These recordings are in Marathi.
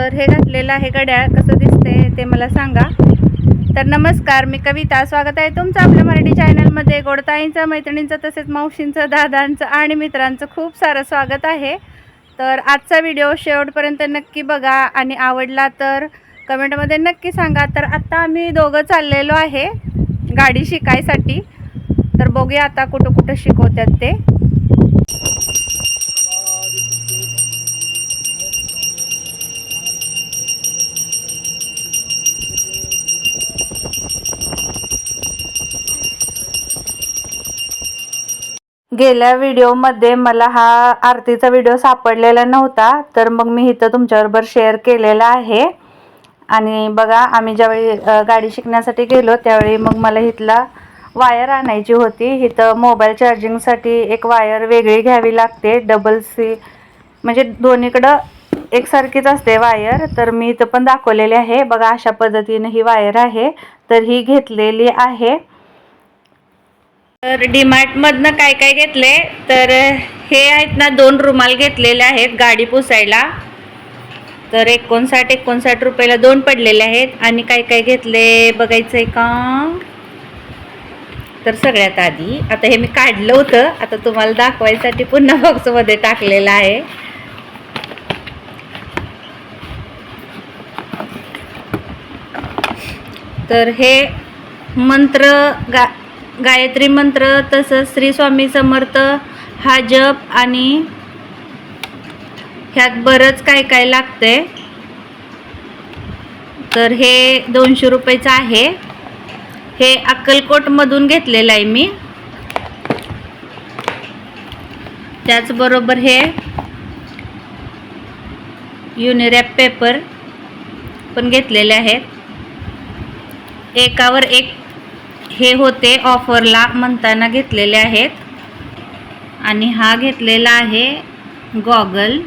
तर हे घातलेलं आहे घड्याळ कसं दिसते ते मला सांगा. तर नमस्कार मी कविता. स्वागत आहे तुमचं आपल्या मराठी चॅनलमध्ये. गोडताईंचं मैत्रिणींचं तसेच मावशींचं दादांचं आणि मित्रांचं खूप सारं स्वागत आहे. तर आजचा व्हिडिओ शेवटपर्यंत नक्की बघा आणि आवडला तर कमेंटमध्ये नक्की सांगा. तर आत्ता आम्ही दोघं चाललेलो आहे गाडी शिकायसाठी. तर बघूया आता कुठं कुठं शिकवतात ते. गेल्या व्हिडिओमध्ये मला हा आरतीचा व्हिडिओ सापडलेला नव्हता तर मग मी इथं तुमच्याबरोबर शेअर केलेला आहे. आणि बघा आम्ही ज्यावेळी गाडी शिकण्यासाठी गेलो त्यावेळी मग मला इथला वायर आणायची होती. इथं मोबाईल चार्जिंगसाठी एक वायर वेगळी घ्यावी लागते डबल सी म्हणजे दोन्हीकडं एकसारखीच असते वायर. तर मी इथं पण दाखवलेली आहे. बघा अशा पद्धतीनं ही वायर आहे. तर ही घेतलेली आहे. तर डीमार्टमधनं काय काय घेतले तर हे आहेत ना दोन रुमाल घेतलेले आहेत गाडी पुसायला. तर एकोणसाठ एकोणसाठ रुपयाला दोन पडलेले आहेत. आणि काय काय घेतले बघायचं आहे का? तर सगळ्यात आधी आता हे मी काढलं होतं. आता तुम्हाला दाखवायसाठी पुन्हा बॉक्समध्ये टाकलेलं आहे. तर हे मंत्र गा गायत्री मंत्र तसंच श्री स्वामी समर्थ हा जप आणि ह्यात बरंच काय काय लागतंय. तर हे दोनशे रुपयेचं आहे. हे अक्कलकोटमधून घेतलेलं आहे मी. त्याचबरोबर हे युनिरॅप पेपर पण घेतलेले आहेत. एकावर एक हे होते ऑफरला म्हणताना घेतलेले आहेत. आणि हा घेतलेला आहे गॉगल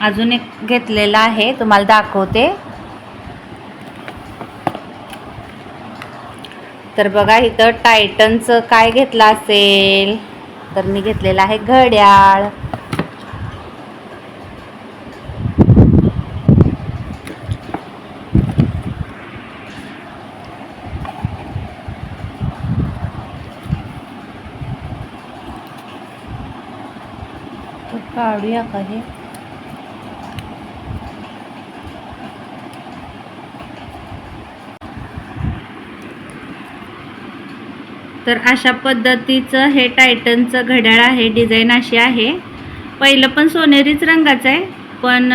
अजून एक घेतलेला आहे तुम्हाला दाखवते. तर बघा इथं टायटनचं काय घेतलं असेल? तर मी घेतलेलं आहे घड्याळ. काढूया का हे? तर अशा पद्धतीचं हे टायटनचं घड्याळ आहे डिझाईन अशी आहे. पहिलं पण सोनेरीच रंगाचं आहे पण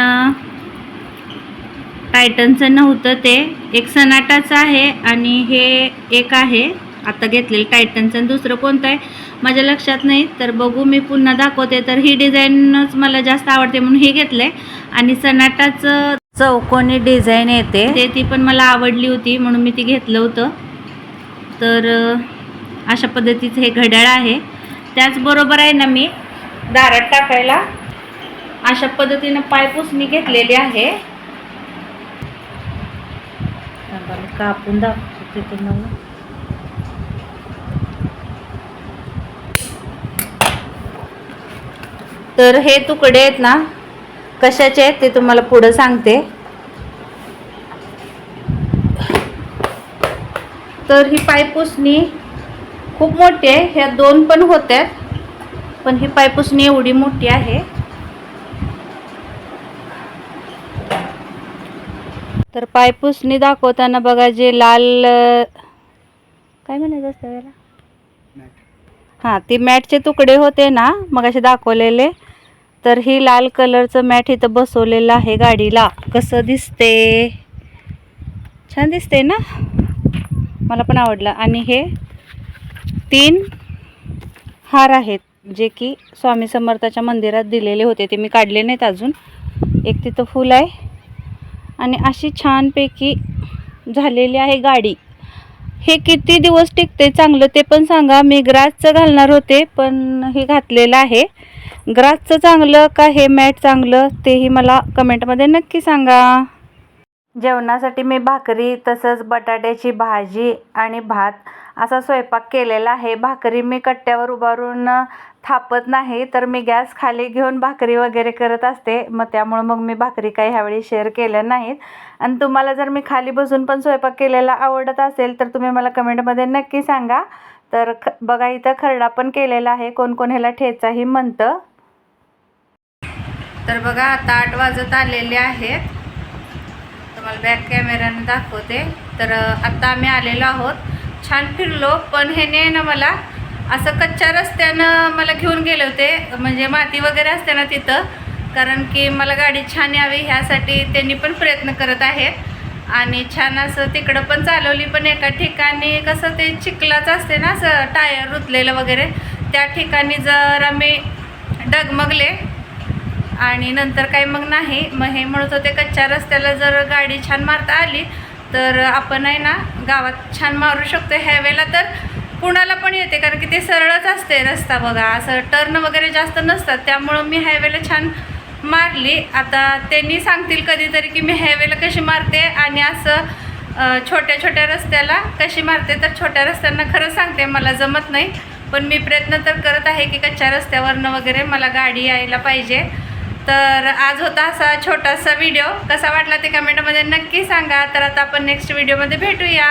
टायटनचं नव्हतं ते. एक सनाटाचं आहे आणि हे एक आहे. आता घेतलेलं टायटनचं आणि दुसरं कोणतं आहे? माझ्या लक्षात नाही तर बघू मी पुन्हा दाखवते. तर ही डिझाईनच मला जास्त आवडते म्हणून हे घेतलंय. आणि सनाटाचं चौकोनी डिझाईन येते. ते ती पण मला आवडली होती म्हणून मी ती घेतलं होतं. तर अशा पद्धतीचं हे घड्याळ आहे. त्याचबरोबर आहे ना मी दारात टाकायला अशा पद्धतीनं पायपुसणी घेतलेली आहे. मी कापून दाखवते तुम्हाला. तर हे तुकडे आहेत ना? कशाचे आहेत ते तुम्हाला पुढं सांगते. तर ही पायपुसणी खूप मोठी आहे. ह्या दोन पण होत्यात. पण ही पायपुसणी एवढी मोठी आहे. तर पायपुसणी दाखवताना बघा जे लाल काय म्हणायचं असतं याला हां ती मॅटचे तुकडे होते ना मग असे दाखवलेले. तर ही लाल कलरचं मॅट इथं बसवलेलं आहे गाडीला. कसं दिसते? छान दिसते ना? मला पण आवडलं. आणि हे तीन हार आहेत जे की स्वामी समर्थाच्या मंदिरात दिलेले होते. ते मी काढले नाहीत अजून. एक तिथं फुल आहे. आणि अशी छानपैकी झालेली आहे गाडी. हे किती दिवस टिकते चांगलं ते पण सांगा. मी ग्रासचं घालणार होते पण हे घातलेलं आहे. ग्रासचं चांगलं का हे मॅट चांगलं तेही मला कमेंटमध्ये नक्की सांगा. जेवणासाठी मी भाकरी तसंच बटाट्याची भाजी आणि भात असा स्वयंपाक केलेला आहे. भाकरी मी कट्ट्यावर उभारून थापत नाही तर मी गॅस खाली घेऊन भाकरी वगैरे करत असते. मग त्यामुळं मग मी भाकरी काही ह्यावेळी शेअर केल्या नाहीत. आणि तुम्हाला जर मी खाली बसून पण स्वयंपाक केलेला आवडत असेल तर तुम्ही मला कमेंटमध्ये नक्की सांगा. तर ख बघा इथं खरडा पण केलेला आहे. कोण कोण ह्याला ठेचाही म्हणतं. तर बघा आता आठ वाजत आलेले आहेत. तुम्हाला बॅक कॅमेऱ्याने दाखवते. तर आत्ता आम्ही आलेलो आहोत. छान फिरलो पण ह्याने ना मला. असं कच्च्या रस्त्यानं मला घेऊन गेले होते. म्हणजे माती वगैरे असते ना तिथं. कारण की मला गाडी छान यावी ह्यासाठी त्यांनी पण प्रयत्न करत आहेत. आणि छान असं तिकडं पण चालवली पण एका ठिकाणी कसं ते चिखलाच असते ना असं टायर रुतलेलं वगैरे त्या ठिकाणी जर आम्ही डगमगले आणि नंतर काही मग नाही. मग हे म्हणत होते कच्च्या रस्त्याला जर गाडी छान मारता आली तर आपण आहे ना गावात छान मारू शकतो. ह्यावेळेला तर कुणाला पण येते कारण की ते सरळच असते रस्ता बघा. असं टर्न वगैरे जास्त नसतात त्यामुळं मी हायवेला छान मारली. आता त्यांनी सांगतील कधीतरी की मी हायवेला कशी मारते आणि असं छोट्या छोट्या रस्त्याला कशी मारते तर छोट्या रस्त्यांना खरं सांगते मला जमत नाही. पण मी प्रयत्न तर करत आहे की कच्च्या रस्त्यावरनं वगैरे मला गाडी यायला पाहिजे. तर आज होता असा छोटासा व्हिडिओ. कसा वाटला ते कमेंटमध्ये नक्की सांगा. तर आता आपण नेक्स्ट व्हिडिओमध्ये भेटूया.